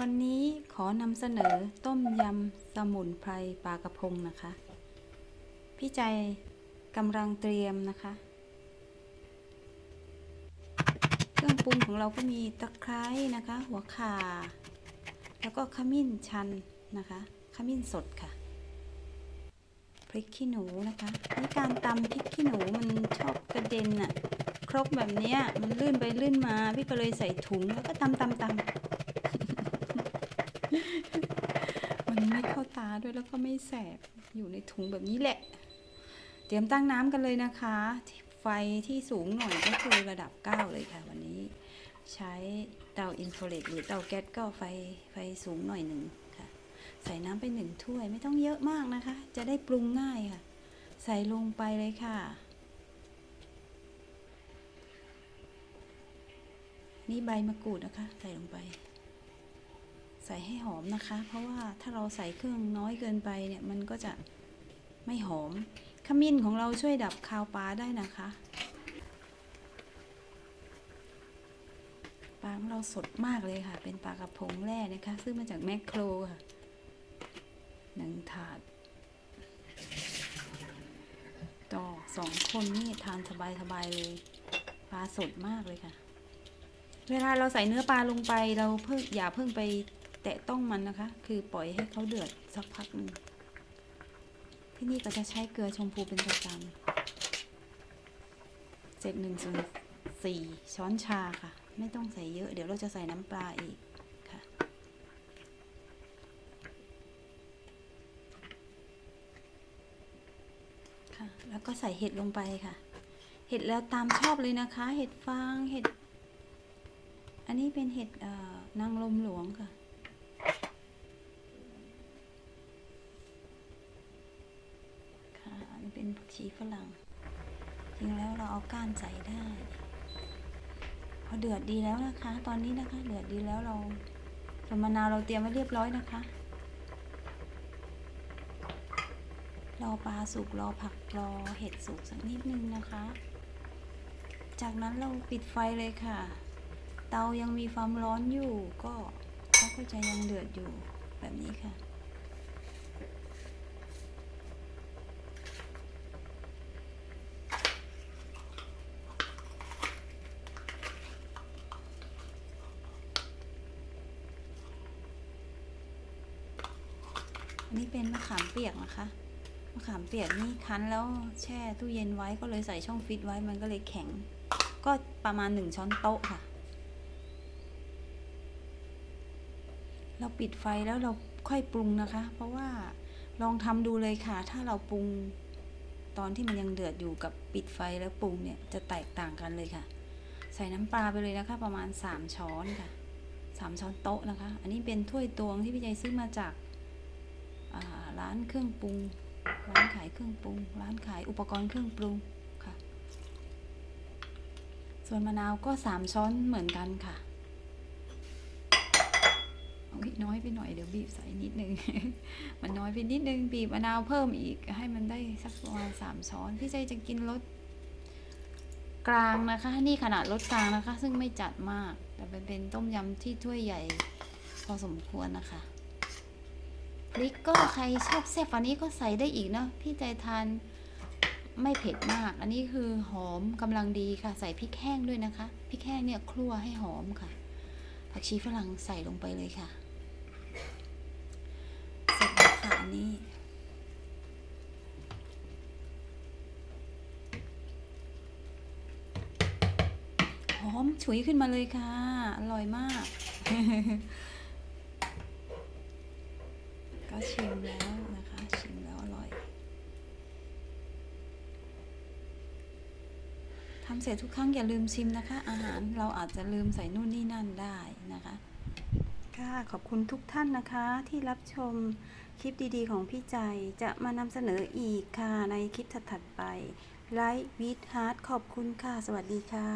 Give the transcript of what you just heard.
วันนี้ขอนำเสนอต้มยำสมุนไพรปลากระพงนะคะ พี่ใจกำลังเตรียมนะคะ เครื่องปรุงของเราก็มีตะไคร้นะคะ หัวข่า แล้วก็ขมิ้นชันนะคะ ขมิ้นสดค่ะ พริกขี้หนูนะคะนี่การตำพริกขี้หนูมันชอบกระเด็นอะครกแบบนี้มันลื่นไปลื่นมา พี่ก็เลยใส่ถุงแล้วก็ตำตำตำ มันไม่เข้าตาด้วยแล้วก็ไม่แสบอยู่ในถุงแบบนี้แหละ เตรียมตั้งน้ำกันเลยนะคะ ไฟที่สูงหน่อยก็คือระดับ 9 เลยค่ะ วันนี้ ใช้เตาอินฟราเรดหรือเตาแก๊สก็ไฟไฟสูงหน่อยหนึ่งค่ะ ใส่น้ำไปหนึ่งถ้วยไม่ต้องเยอะมากนะคะ จะได้ปรุงง่ายค่ะ ใส่ลงไปเลยค่ะนี่ใบมะกรูดนะคะ ใส่ลงไป ใส่ให้หอมนะคะ เพราะว่าถ้าเราใส่เครื่องน้อยเกินไปเนี่ยมันก็จะไม่หอม ขมิ้นของเราช่วยดับคาวปลาได้นะคะปลาของเราสดมากเลยค่ะ เป็นปลากระพงแร่นะคะ ซื้อมาจากแมคโครค่ะหนึ่งถาด ต่อสองคนนี่ทานสบายๆเลย ปลาสดมากเลยค่ะ เวลาเราใส่เนื้อปลาลงไปเราเพิ่งอย่าเพิ่งไป แตะต้องมันนะคะ คือปล่อยให้เขาเดือดสักพักหนึ่งที่นี่ก็จะใช้เกลือชมพูเป็นประจำเศษหนึ่งส่วนสี่ช้อนชาค่ะ ไม่ต้องใส่เยอะ เดี๋ยวเราจะใส่น้ำปลาอีกค่ะ ค่ะ แล้วก็ใส่เห็ดลงไปค่ะ เห็ดแล้วตามชอบเลยนะคะ เห็ดฟาง เห็ด อันนี้เป็นเห็ดนางลมหลวงค่ะ อันนี้ เป็นผักชีฝรั่ง จริงแล้วเราเอาก้านใส่ได้ พอเดือดดีแล้วนะคะ ตอนนี้นะคะ เดือดดีแล้วเราส่วนมะนาวเราเตรียมไว้เรียบร้อยนะคะ รอปลาสุกรอผักรอเห็ดสุกสักนิดนึงนะคะ จากนั้นเราปิดไฟเลยค่ะ เตายังมีความร้อนอยู่ก็เขาก็จะยังเดือดอยู่แบบนี้ค่ะ นนี้เป็นมะขามเปียกนะคะ มะขามเปียกนี่คั้นแล้วแช่ตู้เย็นไว้ก็เลยใส่ช่องฟิตไว้มันก็เลยแข็ง ก็ประมาณหนึ่งช้อนโต๊ะค่ะ เราปิดไฟแล้วเราค่อยปรุงนะคะ เพราะว่าลองทำดูเลยค่ะ ถ้าเราปรุงตอนที่มันยังเดือดอยู่กับปิดไฟแล้วปรุงเนี่ยจะแตกต่างกันเลยค่ะ ใส่น้ำปลาไปเลยนะคะ ประมาณ 3 ช้อนค่ะ 3 ช้อนโต๊ะนะคะ อันนี้เป็นถ้วยตวงที่พี่ใจซื้อมาจาก ร้านเครื่องปรุง ร้านขายเครื่องปรุง ร้านขายอุปกรณ์เครื่องปรุงค่ะ ส่วนมะนาวก็ 3 ช้อนเหมือนกันค่ะอุ๊ยน้อยไปหน่อยเดี๋ยวบีบใส่นิดนึง มันน้อยไปนิดนึงบีบมะนาวเพิ่มอีกให้มันได้สักประมาณสามช้อน พี่ใจจะกินรสกลางนะคะ นี่ขนาดรสกลางนะคะ ซึ่งไม่จัดมาก แต่เป็นต้มยำที่ถ้วยใหญ่พอสมควรนะคะ พริกก็ใครชอบแซ่บอันนี้ก็ใส่ได้อีกเนาะพี่ใจทานไม่เผ็ดมาก อันนี้คือหอมกำลังดีค่ะ ใส่พริกแห้งด้วยนะคะพริกแห้งเนี่ยครัวให้หอมค่ะ ผักชีฝรั่งใส่ลงไปเลยค่ะเสร็จแล้วค่ะอันนี้หอมฉุยขึ้นมาเลยค่ะ อร่อยมาก ก็ชิมแล้วนะคะ ชิมแล้วอร่อยทำเสร็จทุกครั้งอย่าลืมชิมนะคะ อาหารเราอาจจะลืมใส่นู่นนี่นั่นได้นะคะ ค่ะ ขอบคุณทุกท่านนะคะที่รับชมคลิปดีๆ ของพี่ใจจะมานำเสนออีกค่ะ ในคลิปถัดๆไปไลฟ์วิดฮาร์ดขอบคุณค่ะ สวัสดีค่ะ